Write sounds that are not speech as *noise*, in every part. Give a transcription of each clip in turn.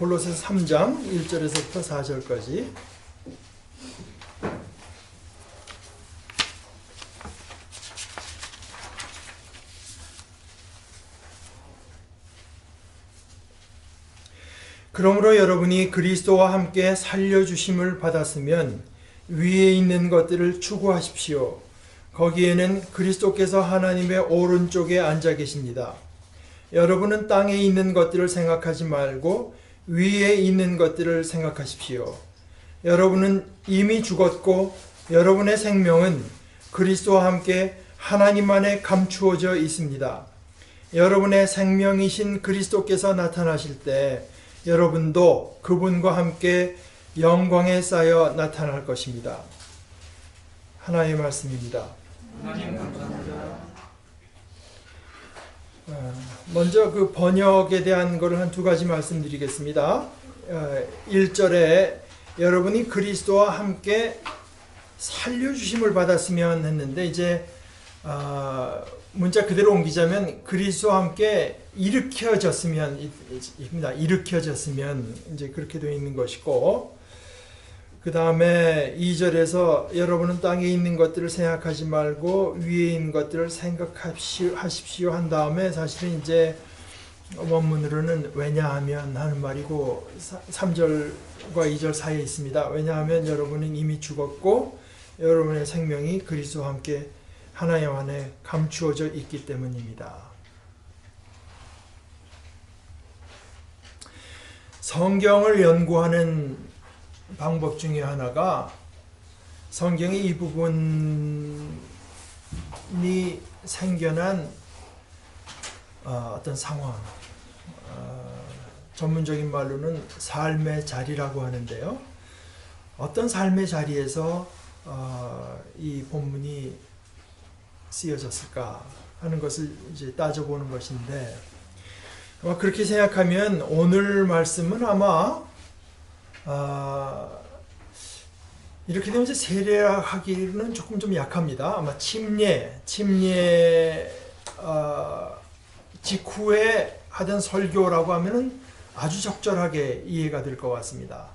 골로새 3장 1절에서부터 4절까지 그러므로 여러분이 그리스도와 함께 살려주심을 받았으면 위에 있는 것들을 추구하십시오. 거기에는 그리스도께서 하나님의 오른쪽에 앉아 계십니다. 여러분은 땅에 있는 것들을 생각하지 말고 위에 있는 것들을 생각하십시오. 여러분은 이미 죽었고 여러분의 생명은 그리스도와 함께 하나님 안에 감추어져 있습니다. 여러분의 생명이신 그리스도께서 나타나실 때 여러분도 그분과 함께 영광에 쌓여 나타날 것입니다. 하나의 말씀입니다. 하나님 감사합니다. 어, 먼저 그 번역에 대한 것을 한 두 가지 말씀드리겠습니다. 1절에 여러분이 그리스도와 함께 살려주심을 받았으면 했는데 이제 어, 문자 그대로 옮기자면 그리스도와 함께 일으켜졌으면 입니다. 일으켜졌으면 이제 그렇게 되어 있는 것이고 그 다음에 2절에서 여러분은 땅에 있는 것들을 생각하지 말고 위에 있는 것들을 생각하십시오 한 다음에 사실은 이제 원문으로는 왜냐하면 하는 말이고 3절과 2절 사이에 있습니다. 왜냐하면 여러분은 이미 죽었고 여러분의 생명이 그리스도와 함께 하나님 안에 감추어져 있기 때문입니다. 성경을 연구하는 방법 중에 하나가 성경의 이 부분이 생겨난 어, 어떤 상황, 어, 전문적인 말로는 삶의 자리라고 하는데요. 어떤 삶의 자리에서 어, 이 본문이 쓰여졌을까 하는 것을 이제 따져보는 것인데 그렇게 생각하면 오늘 말씀은 아마 아, 이렇게 되면 세례하기는 조금 좀 약합니다. 아마 침례, 침례 어, 직후에 하던 설교라고 하면은 아주 적절하게 이해가 될 것 같습니다.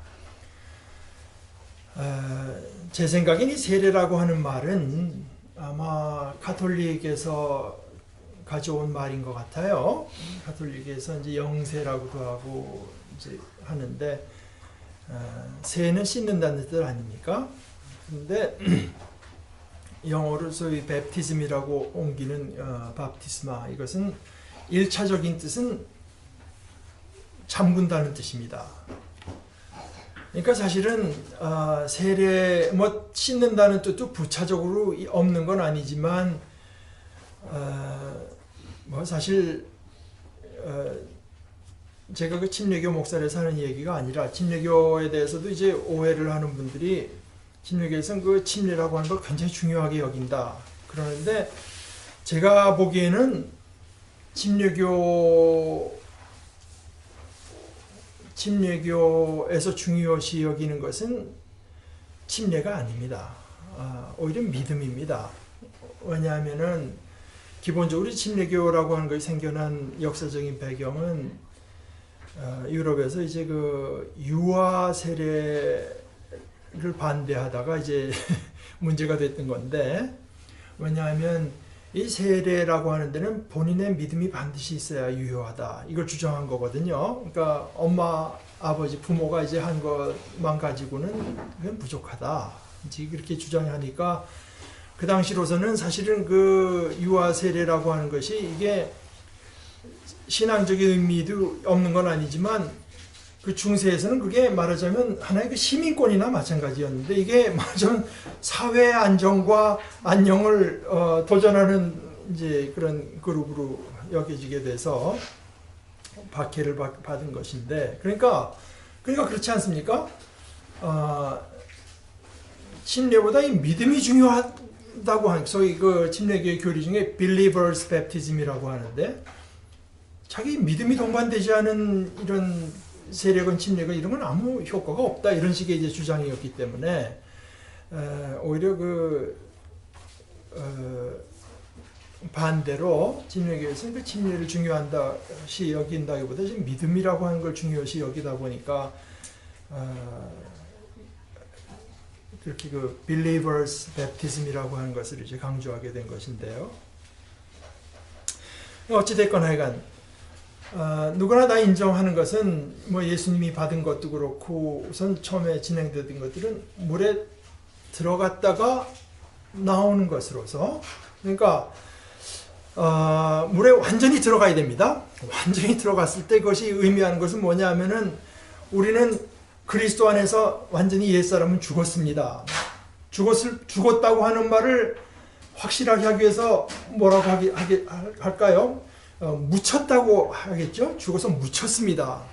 어, 제 생각엔 이 세례라고 하는 말은 아마 카톨릭에서 가져온 말인 것 같아요. 카톨릭에서 이제 영세라고도 하고 이제 하는데 어, 세는 씻는다는 뜻 아닙니까? 근데 *clears throat* 영어로 소위 베프티즘이라고 옮기는 어, 바프티스마 이것은 일차적인 뜻은 잠근다는 뜻입니다. 그러니까 사실은 어, 세례 뭐 씻는다는 뜻도 부차적으로 없는 건 아니지만 어, 뭐 사실 어, 제가 그 침례교 목사를 하는 얘기가 아니라 침례교에 대해서도 이제 오해를 하는 분들이 침례교에서는 그 침례라고 하는 걸 굉장히 중요하게 여긴다 그러는데 제가 보기에는 침례교 침례교에서 중요시 여기는 것은 침례가 아닙니다. 아, 오히려 믿음입니다. 왜냐하면은 기본적으로 침례교라고 하는 것이 생겨난 역사적인 배경은 어, 유럽에서 이제 그 유아 세례를 반대하다가 이제 *laughs* 문제가 됐던 건데 왜냐하면 이 세례라고 하는 데는 본인의 믿음이 반드시 있어야 유효하다. 이걸 주장한 거거든요. 그러니까 엄마, 아버지, 부모가 이제 한 것만 가지고는 그건 부족하다. 이제 그렇게 주장하니까 그 당시로서는 사실은 그 유아 세례라고 하는 것이 이게 신앙적인 의미도 없는 건 아니지만 그 중세에서는 그게 말하자면 하나의 그 시민권이나 마찬가지였는데 이게 *laughs* 말하자면 사회 안정과 안녕을 어, 도전하는 이제 그런 그룹으로 여겨지게 돼서 박해를 받, 받은 것인데 그러니까 그러니까 그렇지 않습니까? 어, 침례보다 이 믿음이 중요하다고 하는 소위 그 침례교의 교리 중에 believers baptism이라고 하는데 자기 믿음이 동반되지 않은 이런 세력은 침례건 이런 건 아무 효과가 없다 이런 식의 이제 주장이었기 때문에 에, 오히려 그 어, 반대로 진료교에서는 그 침례를 중요한다시 여긴다기보다 지금 믿음이라고 하는 걸 중요시 여기다 보니까 어, 그렇게 그 believers baptism이라고 하는 것을 이제 강조하게 된 것인데요. 어찌 됐건 하여간 어, 누구나 다 인정하는 것은 뭐 예수님이 받은 것도 그렇고 우선 처음에 진행되던 것들은 물에 들어갔다가 나오는 것으로서 그러니까 어, 물에 완전히 들어가야 됩니다. 완전히 들어갔을 때 그것이 의미하는 것은 뭐냐 하면은 우리는 그리스도 안에서 완전히 옛사람은 죽었습니다. 죽었을, 죽었다고 하는 말을 확실하게 하기 위해서 뭐라고 하기, 할까요? 어, 묻혔다고 하겠죠? 죽어서 묻혔습니다.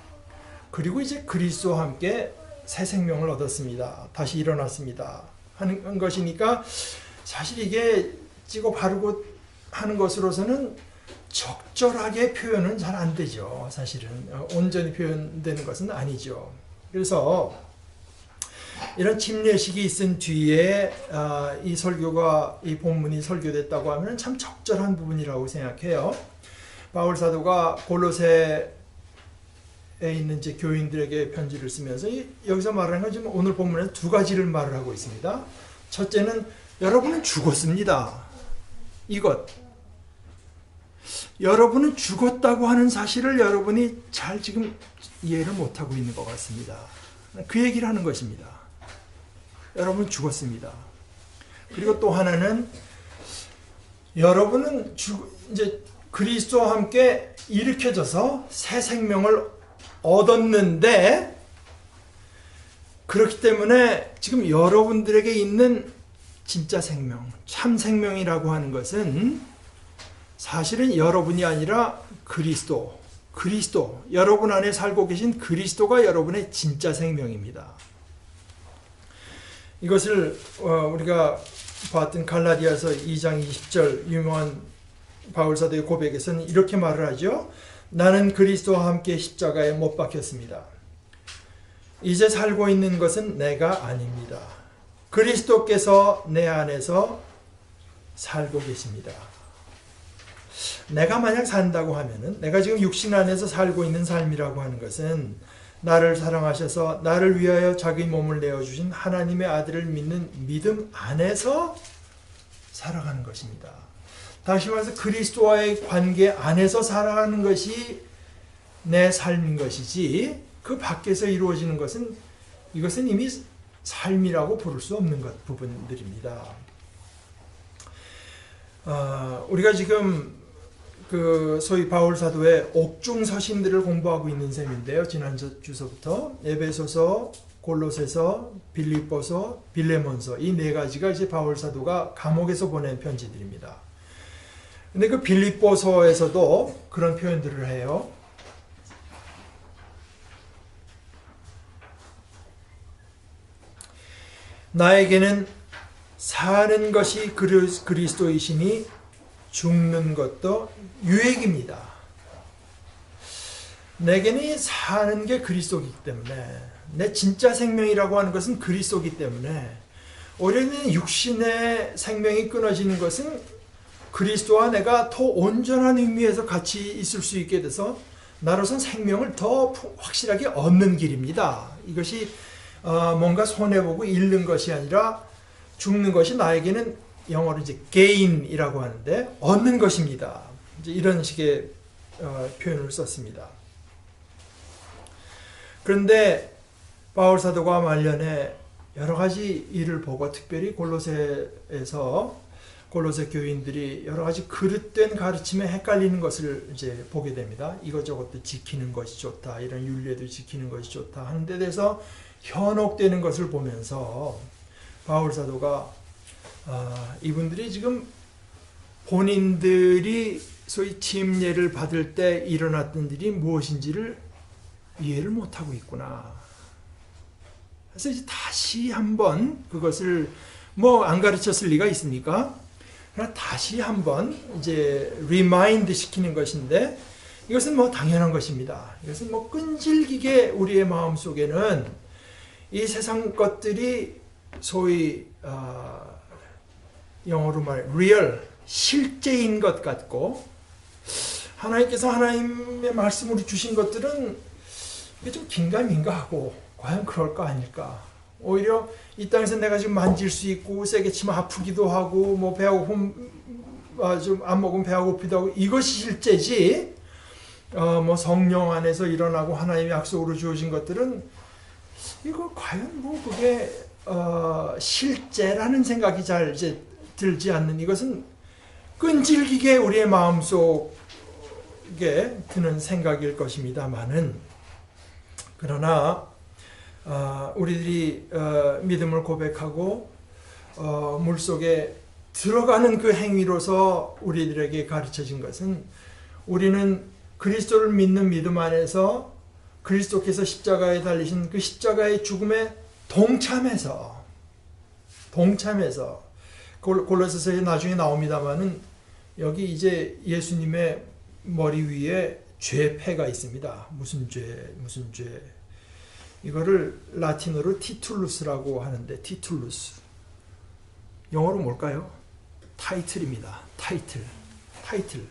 그리고 이제 그리스도와 함께 새 생명을 얻었습니다. 다시 일어났습니다. 하는 것이니까 사실 이게 찌고 바르고 하는 것으로서는 적절하게 표현은 잘 안 되죠. 사실은 어, 온전히 표현되는 것은 아니죠. 그래서 이런 침례식이 있은 뒤에 아, 이 설교가 이 본문이 설교됐다고 하면 참 적절한 부분이라고 생각해요. 바울 사도가 골로새에 있는 이제 교인들에게 편지를 쓰면서 이, 여기서 말하는 건 지금 오늘 본문에 두 가지를 말을 하고 있습니다. 첫째는 여러분은 죽었습니다. 이것 여러분은 죽었다고 하는 사실을 여러분이 잘 지금 이해를 못하고 있는 것 같습니다. 그 얘기를 하는 것입니다. 여러분 죽었습니다. 그리고 또 하나는 여러분은 죽, 이제 그리스도와 함께 일으켜져서 새 생명을 얻었는데 그렇기 때문에 지금 여러분들에게 있는 진짜 생명, 참 생명이라고 하는 것은 사실은 여러분이 아니라 그리스도, 그리스도, 여러분 안에 살고 계신 그리스도가 여러분의 진짜 생명입니다. 이것을 어, 우리가 봤던 갈라디아서 2장 20절 유명한 바울 사도의 고백에서는 이렇게 말을 하죠. 나는 그리스도와 함께 십자가에 못 박혔습니다. 이제 살고 있는 것은 내가 아닙니다. 그리스도께서 내 안에서 살고 계십니다. 내가 만약 산다고 하면은 내가 지금 육신 안에서 살고 있는 삶이라고 하는 것은 나를 사랑하셔서 나를 위하여 자기 몸을 내어 주신 하나님의 아들을 믿는 믿음 안에서 살아가는 것입니다. 다시 말해서 그리스도와의 관계 안에서 살아가는 것이 내 삶인 것이지 그 밖에서 이루어지는 것은 이것은 이미 삶이라고 부를 수 없는 것 부분들입니다. 어, 우리가 지금 그 소위 바울 사도의 옥중 서신들을 공부하고 있는 셈인데요. 지난 주서부터 에베소서, 골로새서, 빌립보서, 빌레몬서 이 네 가지가 이제 바울 사도가 감옥에서 보낸 편지들입니다. 근데 그 빌립보서에서도 그런 표현들을 해요. 나에게는 사는 것이 그리스도이시니 죽는 것도 유익입니다. 내게는 사는 게 그리스도이기 때문에 내 진짜 생명이라고 하는 것은 그리스도이기 때문에 오히려 육신의 생명이 끊어지는 것은 그리스도와 내가 더 온전한 의미에서 같이 있을 수 있게 돼서 나로선 생명을 더 확실하게 얻는 길입니다. 이것이 어, 뭔가 손해보고 잃는 것이 아니라 죽는 것이 나에게는 영어로 이제 gain이라고 하는데 얻는 것입니다. 이제 이런 식의 어, 표현을 썼습니다. 그런데 바울 사도가 말년에 여러 가지 일을 보고 특별히 골로새에서 골로새 교인들이 여러 가지 그릇된 가르침에 헷갈리는 것을 이제 보게 됩니다. 이것저것도 지키는 것이 좋다, 이런 윤례도 지키는 것이 좋다 하는 데 대해서 현혹되는 것을 보면서 바울 사도가 아, 이분들이 지금 본인들이 소위 침례를 받을 때 일어났던 일이 무엇인지를 이해를 못하고 있구나. 그래서 이제 다시 한번 그것을 뭐 안 가르쳤을 리가 있습니까? 다시 한번 이제 리마인드 시키는 것인데 이것은 뭐 당연한 것입니다. 이것은 뭐 끈질기게 우리의 마음 속에는 이 세상 것들이 소위 어, 영어로 말 real 실제인 것 같고 하나님께서 하나님의 말씀으로 주신 것들은 이게 좀 긴가민가 하고 과연 그럴까 아닐까 오히려 이 땅에서 내가 지금 만질 수 있고 세게 치면 아프기도 하고 뭐 배가 고픔 아, 좀안 먹으면 배가 고프기도 하고 이것이 실제지 어, 뭐 성령 안에서 일어나고 하나님의 약속으로 주어진 것들은 이거 과연 뭐 그게 어, 실제라는 생각이 잘 이제 들지 않는 이것은 끈질기게 우리의 마음속에 드는 생각일 것입니다만은 그러나 어, 우리들이 어, 믿음을 고백하고 어, 물 속에 들어가는 그 행위로서 우리들에게 가르쳐진 것은 우리는 그리스도를 믿는 믿음 안에서 그리스도께서 십자가에 달리신 그 십자가의 죽음에 동참해서 동참해서 골- 골로새서에 나중에 나옵니다만은 여기 이제 예수님의 머리 위에 죄패가 있습니다. 무슨 죄 무슨 죄 이거를 라틴어로 티툴루스라고 하는데 티툴루스 영어로 뭘까요? 타이틀입니다. 타이틀 타이틀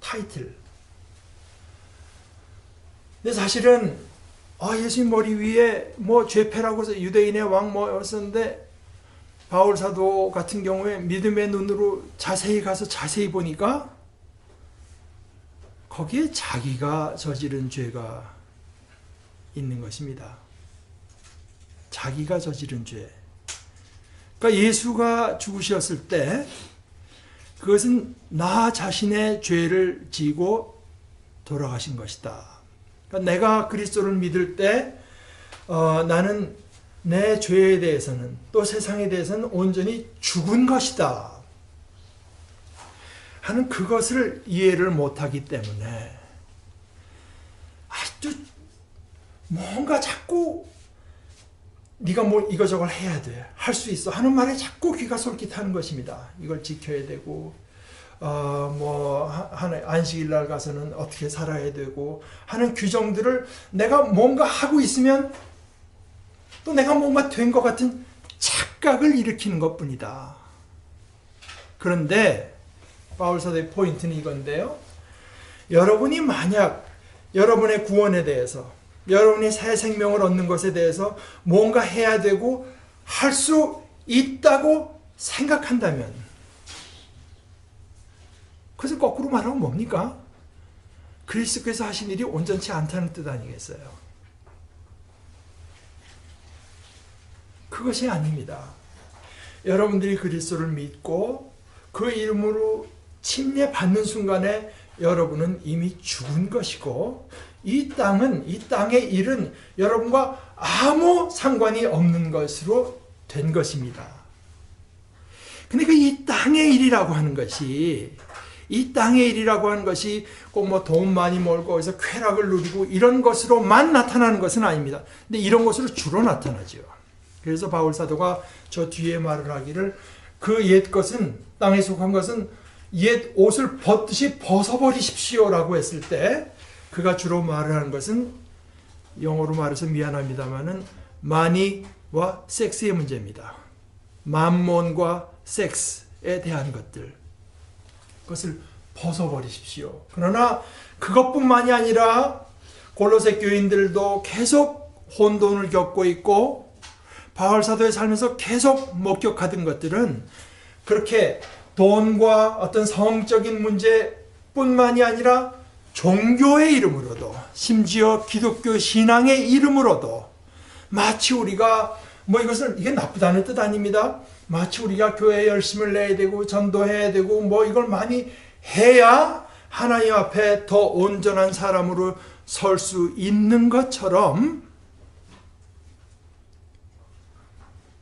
타이틀 근데 사실은 아 예수님 머리 위에 뭐 죄패라고 해서 유대인의 왕 뭐였었는데 바울 사도 같은 경우에 믿음의 눈으로 자세히 가서 자세히 보니까 거기에 자기가 저지른 죄가 있는 것입니다. 자기가 저지른 죄. 그러니까 예수가 죽으셨을 때 그것은 나 자신의 죄를 지고 돌아가신 것이다. 그러니까 내가 그리스도를 믿을 때 어, 나는 내 죄에 대해서는 또 세상에 대해서는 온전히 죽은 것이다. 하는 그것을 이해를 못하기 때문에 아주 뭔가 자꾸 네가 뭐 이거저걸 해야 돼. 할 수 있어. 하는 말에 자꾸 귀가 솔깃하는 것입니다. 이걸 지켜야 되고 어, 뭐 하나 안식일 날 가서는 어떻게 살아야 되고 하는 규정들을 내가 뭔가 하고 있으면 또 내가 뭔가 된 것 같은 착각을 일으키는 것뿐이다. 그런데 바울 사도의 포인트는 이건데요. 여러분이 만약 여러분의 구원에 대해서 여러분이 새 생명을 얻는 것에 대해서 뭔가 해야 되고 할 수 있다고 생각한다면 그것을 거꾸로 말하면 뭡니까? 그리스도께서 하신 일이 온전치 않다는 뜻 아니겠어요? 그것이 아닙니다. 여러분들이 그리스도를 믿고 그 이름으로 침례 받는 순간에 여러분은 이미 죽은 것이고 이 땅은 이 땅의 일은 여러분과 아무 상관이 없는 것으로 된 것입니다. 근데 그 이 땅의 일이라고 하는 것이 이 땅의 일이라고 하는 것이 꼭 뭐 돈 많이 벌고 어디서 쾌락을 누리고 이런 것으로만 나타나는 것은 아닙니다. 근데 이런 것으로 주로 나타나죠. 그래서 바울 사도가 저 뒤에 말을 하기를 그 옛 것은 땅에 속한 것은 옛 옷을 벗듯이 벗어버리십시오라고 했을 때 그가 주로 말을 하는 것은 영어로 말해서 미안합니다만은 마니와 섹스의 문제입니다. 만몬과 섹스에 대한 것들 그것을 벗어버리십시오. 그러나 그것뿐만이 아니라 골로새 교인들도 계속 혼돈을 겪고 있고 바울 사도의 삶에서 계속 목격하던 것들은 그렇게 돈과 어떤 성적인 문제뿐만이 아니라 종교의 이름으로도 심지어 기독교 신앙의 이름으로도 마치 우리가 뭐 이것을 이게 나쁘다는 뜻 아닙니다. 마치 우리가 교회에 열심을 내야 되고 전도해야 되고 뭐 이걸 많이 해야 하나님 앞에 더 온전한 사람으로 설 수 있는 것처럼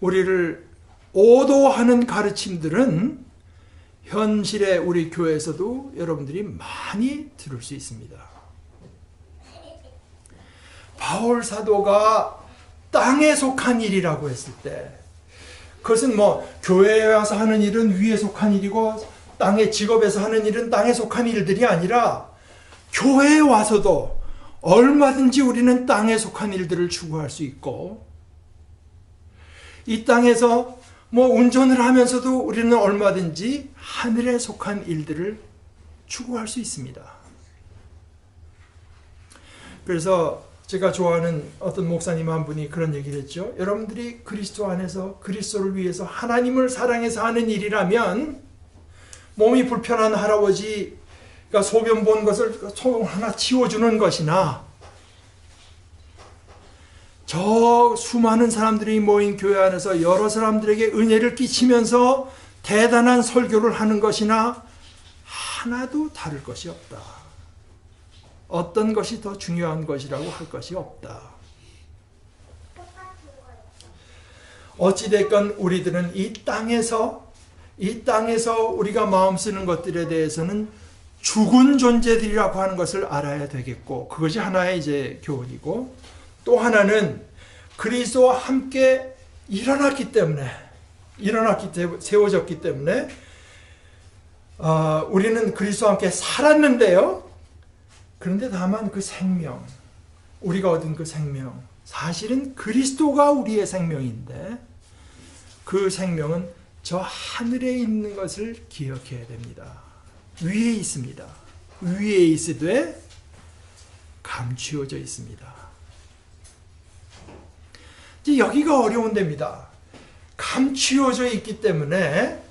우리를 오도하는 가르침들은 현실의 우리 교회에서도 여러분들이 많이 들을 수 있습니다. 바울 사도가 땅에 속한 일이라고 했을 때 그것은 뭐 교회에 와서 하는 일은 위에 속한 일이고 땅의 직업에서 하는 일은 땅에 속한 일들이 아니라 교회에 와서도 얼마든지 우리는 땅에 속한 일들을 추구할 수 있고 이 땅에서 뭐 운전을 하면서도 우리는 얼마든지 하늘에 속한 일들을 추구할 수 있습니다. 그래서 제가 좋아하는 어떤 목사님 한 분이 그런 얘기를 했죠. 여러분들이 그리스도 안에서 그리스도를 위해서 하나님을 사랑해서 하는 일이라면 몸이 불편한 할아버지가 소변 본 것을 손 하나 치워주는 것이나 저 수많은 사람들이 모인 교회 안에서 여러 사람들에게 은혜를 끼치면서 대단한 설교를 하는 것이나 하나도 다를 것이 없다. 어떤 것이 더 중요한 것이라고 할 것이 없다. 어찌됐건 우리들은 이 땅에서 이 땅에서 우리가 마음 쓰는 것들에 대해서는 죽은 존재들이라고 하는 것을 알아야 되겠고 그것이 하나의 이제 교훈이고 또 하나는 그리스도와 함께 일어났기 때문에 일어났기 때문에 세워졌기 때문에 어, 우리는 그리스도와 함께 살았는데요. 그런데 다만 그 생명 우리가 얻은 그 생명 사실은 그리스도가 우리의 생명인데 그 생명은 저 하늘에 있는 것을 기억해야 됩니다. 위에 있습니다. 위에 있으되 감추어져 있습니다. 이제 여기가 어려운 데입니다. 감추어져 있기 때문에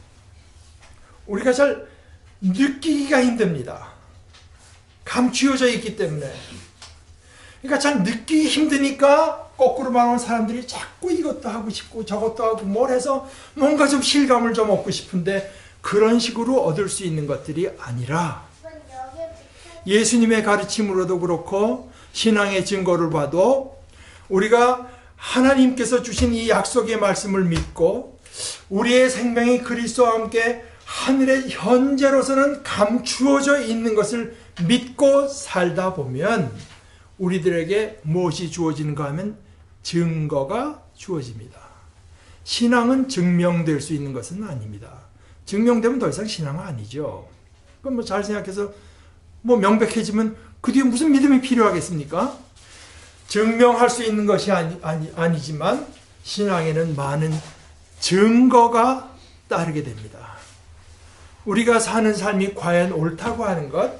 우리가 잘 느끼기가 힘듭니다. 감추어져 있기 때문에. 그러니까 잘 느끼기 힘드니까 거꾸로 말하면 사람들이 자꾸 이것도 하고 싶고 저것도 하고 뭘 해서 뭔가 좀 실감을 좀 얻고 싶은데 그런 식으로 얻을 수 있는 것들이 아니라 예수님의 가르침으로도 그렇고 신앙의 증거를 봐도 우리가 하나님께서 주신 이 약속의 말씀을 믿고 우리의 생명이 그리스도와 함께 하늘의 현재로서는 감추어져 있는 것을 믿고 살다 보면 우리들에게 무엇이 주어지는가 하면 증거가 주어집니다. 신앙은 증명될 수 있는 것은 아닙니다. 증명되면 더 이상 신앙은 아니죠. 그럼 뭐 잘 생각해서 뭐 명백해지면 그 뒤에 무슨 믿음이 필요하겠습니까? 증명할 수 있는 것이 아니, 아니, 아니지만 신앙에는 많은 증거가 따르게 됩니다. 우리가 사는 삶이 과연 옳다고 하는 것,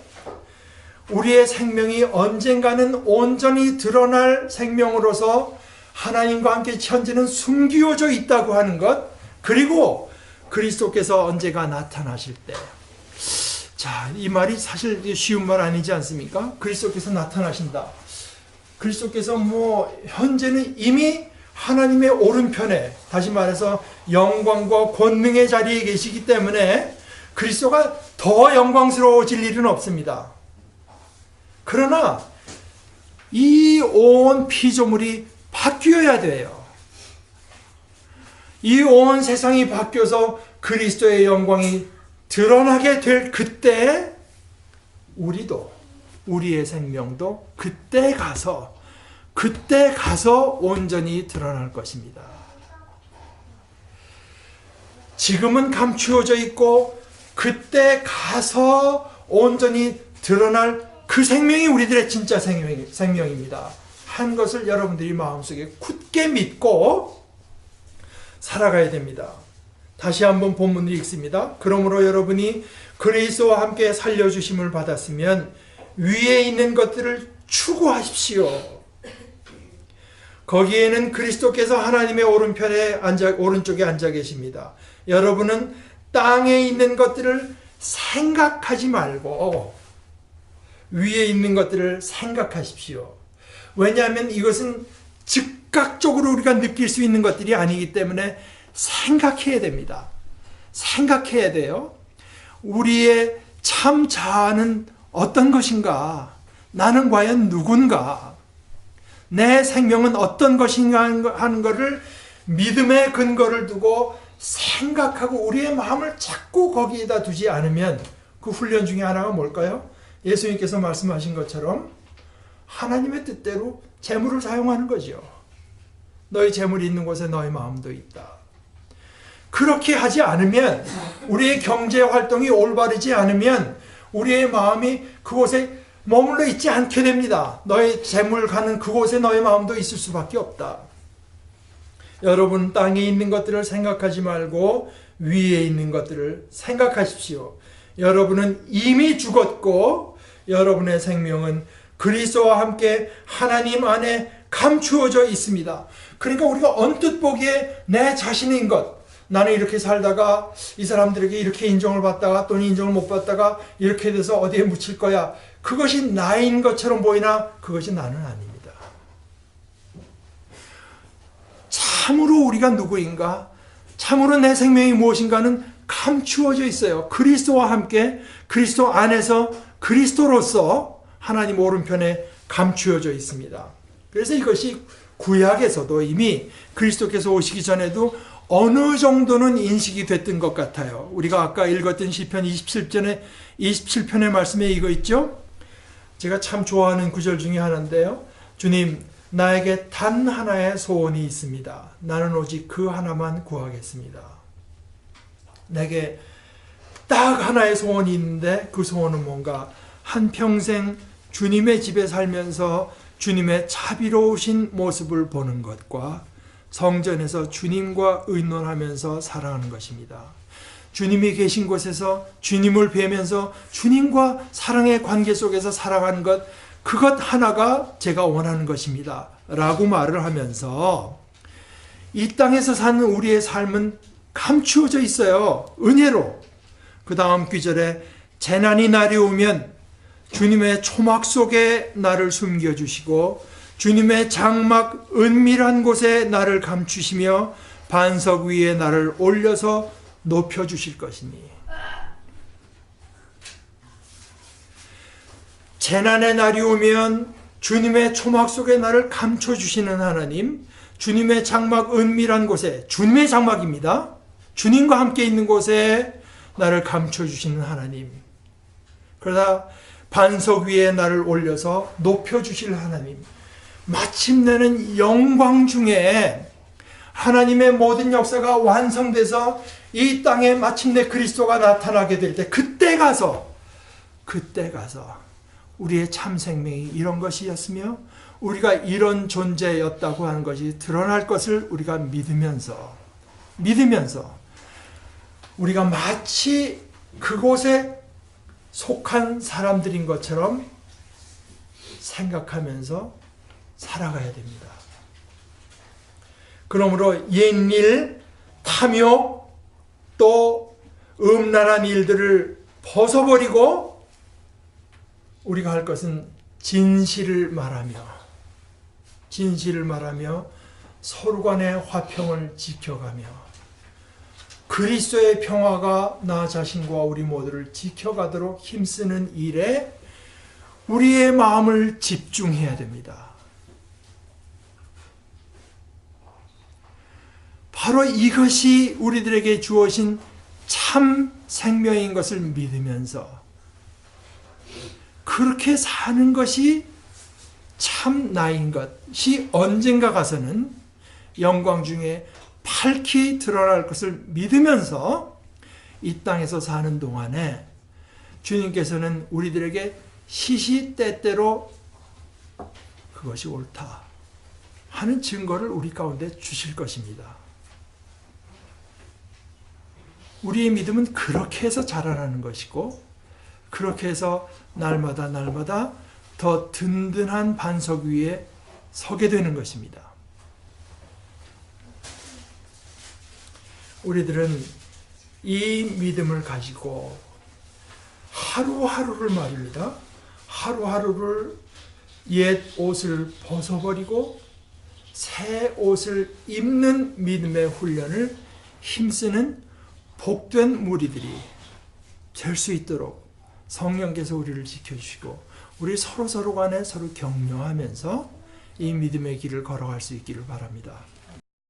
우리의 생명이 언젠가는 온전히 드러날 생명으로서 하나님과 함께 현재는 숨기워져 있다고 하는 것, 그리고 그리스도께서 언제가 나타나실 때. 자, 이 말이 사실 쉬운 말 아니지 않습니까? 그리스도께서 나타나신다. 그리스도께서 뭐, 현재는 이미 하나님의 오른편에, 다시 말해서 영광과 권능의 자리에 계시기 때문에 그리스도가 더 영광스러워질 일은 없습니다. 그러나 이 온 피조물이 바뀌어야 돼요. 이 온 세상이 바뀌어서 그리스도의 영광이 드러나게 될 그때 우리도 우리의 생명도 그때 가서 그때 가서 온전히 드러날 것입니다. 지금은 감추어져 있고 그때 가서 온전히 드러날 그 생명이 우리들의 진짜 생명, 생명입니다. 한 것을 여러분들이 마음속에 굳게 믿고 살아가야 됩니다. 다시 한번 본문을 읽습니다. 그러므로 여러분이 그리스도와 함께 살려주심을 받았으면 위에 있는 것들을 추구하십시오. 거기에는 그리스도께서 하나님의 오른편에 앉아, 오른쪽에 앉아 계십니다. 여러분은 땅에 있는 것들을 생각하지 말고 위에 있는 것들을 생각하십시오. 왜냐하면 이것은 즉각적으로 우리가 느낄 수 있는 것들이 아니기 때문에 생각해야 됩니다. 생각해야 돼요. 우리의 참 자아는 어떤 것인가? 나는 과연 누군가? 내 생명은 어떤 것인가 하는 것을 믿음의 근거를 두고 생각하고 우리의 마음을 자꾸 거기에다 두지 않으면 그 훈련 중에 하나가 뭘까요? 예수님께서 말씀하신 것처럼 하나님의 뜻대로 재물을 사용하는 거죠. 너희 재물이 있는 곳에 너희 마음도 있다. 그렇게 하지 않으면 우리의 경제 활동이 올바르지 않으면 우리의 마음이 그곳에 머물러 있지 않게 됩니다. 너의 재물 가는 그곳에 너의 마음도 있을 수밖에 없다. 여러분 땅에 있는 것들을 생각하지 말고 위에 있는 것들을 생각하십시오. 여러분은 이미 죽었고 여러분의 생명은 그리스도와 함께 하나님 안에 감추어져 있습니다. 그러니까 우리가 언뜻 보기에 내 자신인 것, 나는 이렇게 살다가 이 사람들에게 이렇게 인정을 받다가 또는 인정을 못 받다가 이렇게 돼서 어디에 묻힐 거야. 그것이 나인 것처럼 보이나 그것이 나는 아닙니다. 참으로 우리가 누구인가? 참으로 내 생명이 무엇인가는 감추어져 있어요. 그리스도와 함께 그리스도 안에서 그리스도로서 하나님 오른편에 감추어져 있습니다. 그래서 이것이 구약에서도 이미 그리스도께서 오시기 전에도 어느 정도는 인식이 됐던 것 같아요. 우리가 아까 읽었던 시편 27편에 27편의 말씀에 이거 있죠? 제가 참 좋아하는 구절 중에 하나인데요. 주님, 나에게 단 하나의 소원이 있습니다. 나는 오직 그 하나만 구하겠습니다. 내게 딱 하나의 소원이 있는데 그 소원은 뭔가 한평생 주님의 집에 살면서 주님의 자비로우신 모습을 보는 것과 성전에서 주님과 의논하면서 살아가는 것입니다. 주님이 계신 곳에서 주님을 뵈면서 주님과 사랑의 관계 속에서 살아가는 것, 그것 하나가 제가 원하는 것입니다. 라고 말을 하면서 이 땅에서 사는 우리의 삶은 감추어져 있어요. 은혜로. 그 다음 귀절에 재난이 날이 오면 주님의 초막 속에 나를 숨겨주시고 주님의 장막 은밀한 곳에 나를 감추시며 반석 위에 나를 올려서 높여주실 것이니 재난의 날이 오면 주님의 초막 속에 나를 감춰주시는 하나님 주님의 장막 은밀한 곳에 주님의 장막입니다. 주님과 함께 있는 곳에 나를 감춰주시는 하나님 그러다 반석 위에 나를 올려서 높여주실 하나님 마침내는 영광 중에 하나님의 모든 역사가 완성돼서 이 땅에 마침내 그리스도가 나타나게 될 때 그때 가서 그때 가서 우리의 참 생명이 이런 것이었으며 우리가 이런 존재였다고 하는 것이 드러날 것을 우리가 믿으면서 믿으면서 우리가 마치 그곳에 속한 사람들인 것처럼 생각하면서 살아가야 됩니다. 그러므로 옛일, 탐욕, 또 음란한 일들을 벗어버리고 우리가 할 것은 진실을 말하며 진실을 말하며 서로 간의 화평을 지켜가며 그리스도의 평화가 나 자신과 우리 모두를 지켜가도록 힘쓰는 일에 우리의 마음을 집중해야 됩니다. 바로 이것이 우리들에게 주어진 참 생명인 것을 믿으면서 그렇게 사는 것이 참 나인 것이 언젠가 가서는 영광 중에 밝히 드러날 것을 믿으면서 이 땅에서 사는 동안에 주님께서는 우리들에게 시시때때로 그것이 옳다 하는 증거를 우리 가운데 주실 것입니다. 우리의 믿음은 그렇게 해서 자라나는 것이고 그렇게 해서 날마다 날마다 더 든든한 반석 위에 서게 되는 것입니다. 우리들은 이 믿음을 가지고 하루하루를 말입니다. 하루하루를 옛 옷을 벗어버리고 새 옷을 입는 믿음의 훈련을 힘쓰는 복된 무리들이 될 수 있도록 성령께서 우리를 지켜주시고 우리 서로 서로 간에 서로 격려하면서 이 믿음의 길을 걸어갈 수 있기를 바랍니다.